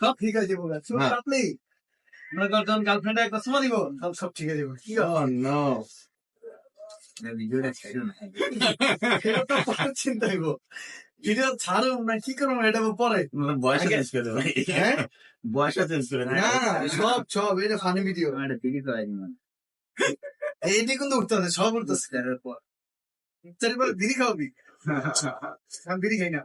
সব ঠিক আছে বলে হ্যাঁ। মনে গার্লফ্রেন্ড একটা সময় দিব সব সব ঠিক আছে কি নো ভিডিওটা ছেড়ো না এটা তো পরে চিন্তা হইব ভিডিও ছাড়ুম না কি করব এটা পরে বয়স চেঞ্জ করে ভাই হ্যাঁ বয়স চেঞ্জ করে না সব সব এটা ফানি ভিডিও একটা ভিডিও করাই এইটি কিন্তু উঠতে হবে সব উঠতেছে তার পর চারিবার বিড়ি খাওয়াবি আমি বিড়ি খাই না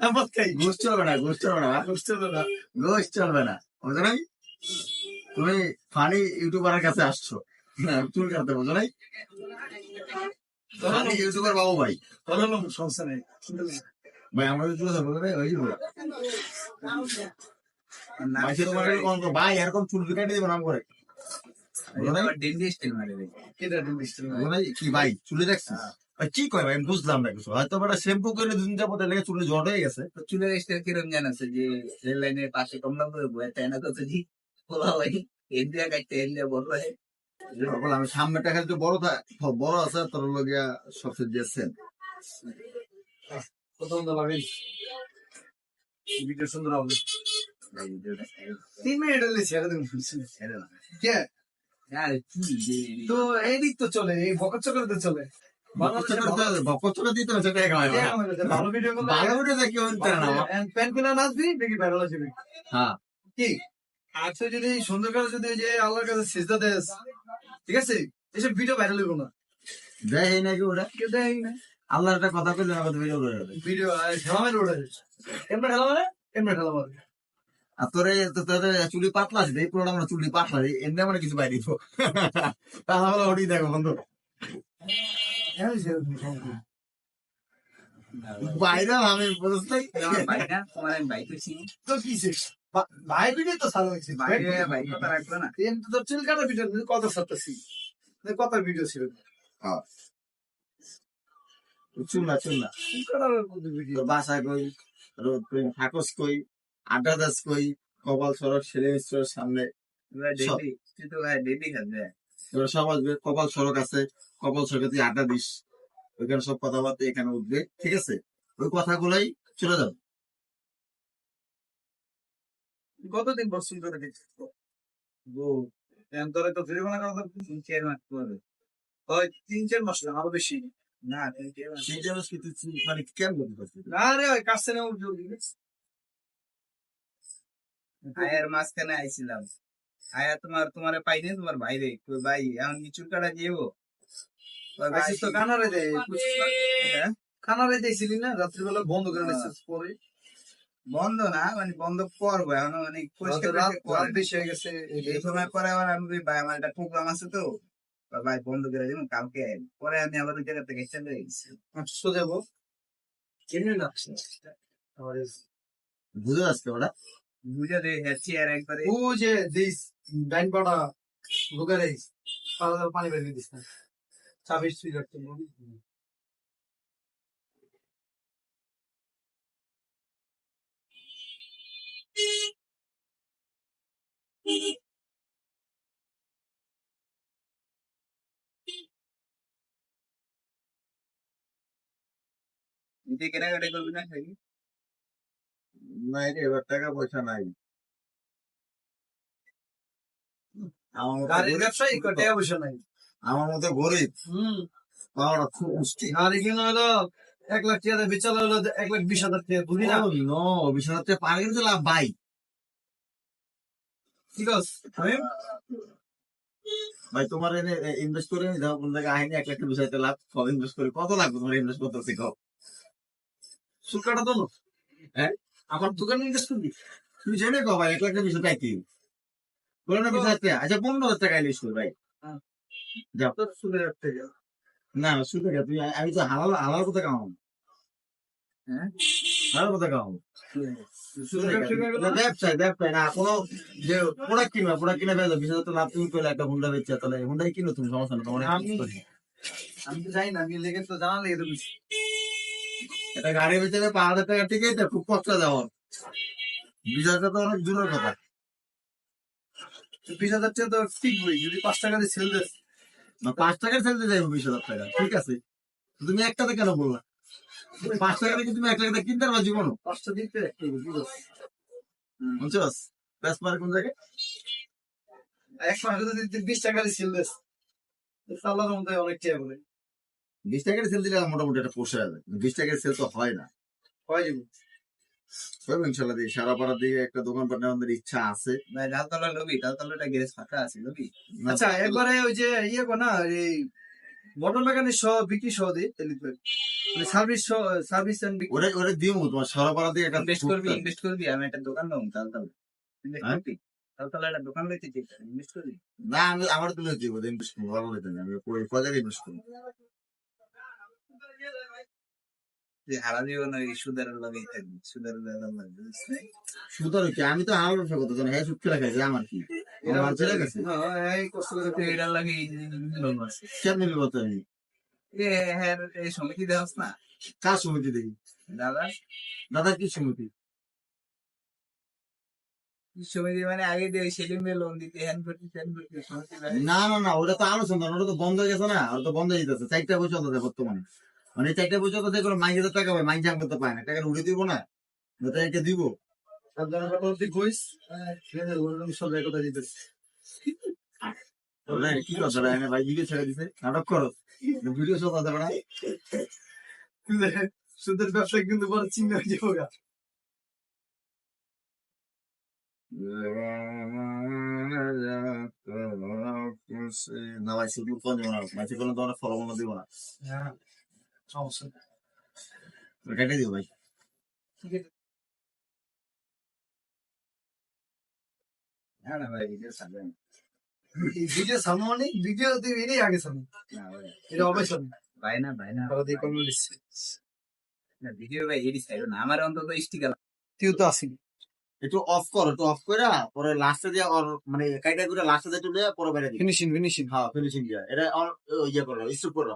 আমি মদ খাই ঘুষ চলবে না ঘুষ চলবে না বুঝতে পারো না ঘুষ চলবে না বুঝো নাই তুমি ফানি ইউটিউবারের কাছে আসছো। চুল কাটতে বুঝো নাই ফানি ইউটিউবার বাবু ভাই। লোক সমস্যা নেই। ভাই আমরা চুল বুঝো নাই ওই। ভাই এরকম চুল কেটে দেবো নাম করে। কি ভাই চুলে দেখছি কি কয় ভাই? আমি বুঝলাম না কিছু। হয়তো একটা শ্যাম্পু করে দুদিন যাব লেগে চুলে জট হয়ে গেছে। তো চুলের স্টাইল কিরম জানাছে যে রেল লাইনের পাশে কমলা করে বয়ে তাই না তো জি? বলা ভাই ইন্ডিয়া কাটতে ইন্ডিয়া বড় হয়। বলে আমি সামনেটা খালি তো বড় বড় আছে তোর লগিয়া সবচেয়ে দিয়েছেন প্রথম তো লাগে ভিডিও সুন্দর হবে। তিন মিনিট ছেড়ে দেবেন ছেড়ো কে? আরে কি যে তো এইদিক তো চলে এই বকর চক্র তো চলে ভালো- ভিডিও হ্যাঁ। কি? আজকে যদি সুন্দর করে যদি যে আল্লাহর কাছে সিজদা দেস ঠিক আছে? এসব ভিডিও ভাইরাল হইব না। দেয় নাকি ওটা কেউ দেয় না। আল্লাহর একটা কথা কইলে ভিডিও করে ভিডিও ঠেলা মেরে ওঠা যাচ্ছে। এমনি ঠেলা মানে এমনি ঠেলা মারে। আর তোরে তো তোদের চুলি পাতলা আছে এই প্রোগ্রাম চুলি পাতলা এমনি মানে কিছু বাইরে দিব। তাহলে ওটি দেখো বন্ধু। বাইরে আমি না তোমার আমি ভাই তো কি ভাই ভিডিও তো সালো হয়েছে। ভাই ভাই কথা রাখল না। এমনি তো চুল কাটা ভিডিও কত সারতেছি কত ভিডিও ছিল। চুল না চুল না। চুল ভিডিও। বাসা কই? রোদ কই? থাকস কই? আড্ডা দাস কই? কপাল সড়ক ছেলে মিস্ত্রের সামনে। ডেলি সব আসবে কপাল সড়ক আছে কপাল সড়কে তুই আড্ডা দিস। ওইখানে সব কথাবার্তা এখানে উঠবে ঠিক আছে? ওই কথাগুলাই চলে যাবে। কতদিন চুল কাটা দিচ্ছিস তোরে তো করা তিন চার মাস পরে। হয় তিন চার মাস না আরও বেশি। না তিন চার মাস। কি তুই মানে কেমন করতে পারছিস? না রে ওই নেও আয়ার মাঝখানে আইছিলাম। আয়া তোমার তোমার পাইনি তোমার ভাই রে ভাই এখন কি চুল কাটা ভাই, তো কানারে দে হ্যাঁ? কানারে দিয়েছিলি না? রাত্রিবেলা বন্ধ করে দিয়েছিস পরে? বন্ধ না মানে বন্ধ করব এখন মানে পরিষ্কার রাত টরিষ্কার বেশি হয়ে গেছে এই সময় পরে আবার আমি ভাই আমার একটা প্রোগ্রাম আছে তো। ভাই বন্ধ করে কালকে। পরে আমি আবার ওই জায়গা থেকে চলে গেছি সোজা যাব কেমনি না বুঝে আসছে ওটা বুঝে দিয়ে হেঁচি আর একবারে ও যে দিস ডাইন পাড়া ঢুকারে পানি বের করে দিস না চাবির সুই রাখতে নিজে কেনাকাটা করবি না খাই নাই রে এবার টাকা পয়সা নাই। আমার মতো গাড়ির গরিব- ব্যবসায়ী টাকা পয়সা নাই? আমার মতো গরিব। হুম। পাওয়াটা খুব মুশকিল। আর এখানে হলো এক লাখ টাকা হলো এক লাখ বিশ হাজার টাকা বুঝলি না? বিশ হাজার টাকা পানি কিন্তু লাভ ভাই ঠিক আছে আমি ভাই তোমার এনে ইনভেস্ট করে যাও কোন জায়গায় আইনি এক লাখ বিশ হাজার লাভ সব ইনভেস্ট করে। কত লাগবে তোমার ইনভেস্ট করতেছি কও? চুল কাটা তো হ্যাঁ? আমার দোকানে ইনভেস্ট করবি? তুমি জেনে কো ভাই এক লাখ হাজার টাকা কি? বলো না বিশ টাকা আচ্ছা পনেরো হাজার টাকা ইলিশ করি ভাই। যাও। একটা না শুধু তুমি আমি তো হালাল হালাল কথা কামাবো হ্যাঁ? হালাল কথা কামাবো না, ব্যবসায় ব্যবসায় না কোনো যে প্রোডাক্ট কিনবা প্রোডাক্ট কিনে লাভ তুমি একটা হুন্ডা বেচছে তাহলে হুন্ডাই কিনো তুমি সমস্যা না তোমার আমি- তো জানি না আমি লেগে তো জানা লেগে তো। এটা গাড়ির ভিতরে পাঁচ হাজার টাকা টিকিট খুব কষ্ট যাওয়ার বিশ হাজার টাকা তো অনেক দূরের কথা। বিশ হাজার টাকা তো টিকবই যদি পাঁচ টাকা দিয়ে সেল দেস না পাঁচ টাকার সেলতে যাইবো বিশ হাজার টাকা ঠিক আছে? তুমি এক টাকা কেন বললা? পাঁচ টাকা থেকে তুমি এক টাকা কিনতে পারবা জীবনও? পাঁচটা দিতে বুঝছস ব্যাস মারে কোন জায়গায়? এক মাসে যদি বিশ টাকা দিয়ে সেল আল্লাহর মধ্যে অনেক টাকা বলে বিশ টাকার সেল দিলে মোটামুটি একটা পোষা যাবে। বিশ টাকার সেল তো হয় না। হয় যাব। ইনশাল্লাহ দিয়ে সারা একটা দোকান আমাদের ইচ্ছা আছে। ভাই ডালতলা লবি ডালতলাটা গ্যারেজ ফাঁকা আছে লবি আচ্ছা একবারে ওই যে ইয়ে কর না এই মোটর মেকানিক সহ বিক্রি সহ দিই মানে সার্ভিস সার্ভিস এন্ড বিক্রি। ওরে ওরে দিও তোমার সারা পাড়া একটা ইনভেস্ট করবি ইনভেস্ট করবি আমি একটা দোকান ডালতলা। ইনভেস্ট হ্যাঁ? ডালতলা একটা দোকান লইতে চাই ইনভেস্ট করবি? না আমি আমার তুলে দিব ইনভেস্ট করব ভালো হইতে না আমি ওই বাজারে ইনভেস্ট করব। যে হারা ওই সুদের লগেই থাকবি সুদের লাগে কি? আমি তো আমার ব্যবসা করতে জানি হ্যাঁ সুদ খেলা খাইছে আমার কি? আমার ছেলে গেছে হ্যাঁ কষ্ট করে এটার লাগে কেমনি বিপদ আমি হ্যাঁ এই সমিতি দেওয়াস না। কার সমিতি দেখি? দাদা? দাদা কি সমিতি? মানে আগে লোন দিতে। না না না ওটা তো আলোচনা ওটা তো বন্ধ হয়ে গেছে না ওটা তো বন্ধ হয়ে যেতেছে চারটা চলতেছে বর্তমানে। মানে চারটা বই চলতেছে কোনো মাইক হাজার টাকা পায় মাইক জাম করতে পায় না। টাকা উড়ে দিব না ওটা একটা দিব। সাবধানে কথা তুই কইস। সেখানে ওরকম সব এক কথা দিতেছি। ওটা কি কথা ভাই ভিডিও ছেড়ে দিছে নাটক করো। ভিডিও সব কথা সুদের ব্যবসা কিন্তু বড় চিহ্ন হয়ে যাব গা। না ভাই শুধু ফোন দিব না। মাঝে কোনো তোমার ফলো দিব না। সমস্যা নেই। কেটে দিও ভাই। ঠিক না না ভাই ভিডিও ছাড়বেন এই ভিডিও সামনে মানে ভিডিও তুই এটাই আগে সামনে। না ভাই। এটা অবশ্যই সামনে। ভাই না ভাই না। তাহলে তুই না ভিডিও ভাই এডি ছাড়বে না। আমার অন্তত স্টিকার তুই তো আসিনি। একটু অফ করো একটু অফ করে পরে লাস্টে দিয়ে মানে কাইটা করে লাস্টে দিয়ে তুলে পরে বাইরে ফিনিশিং ফিনিশিং হ্যাঁ ফিনিশিং দিয়া। এটা ইয়ে করো স্টপ করো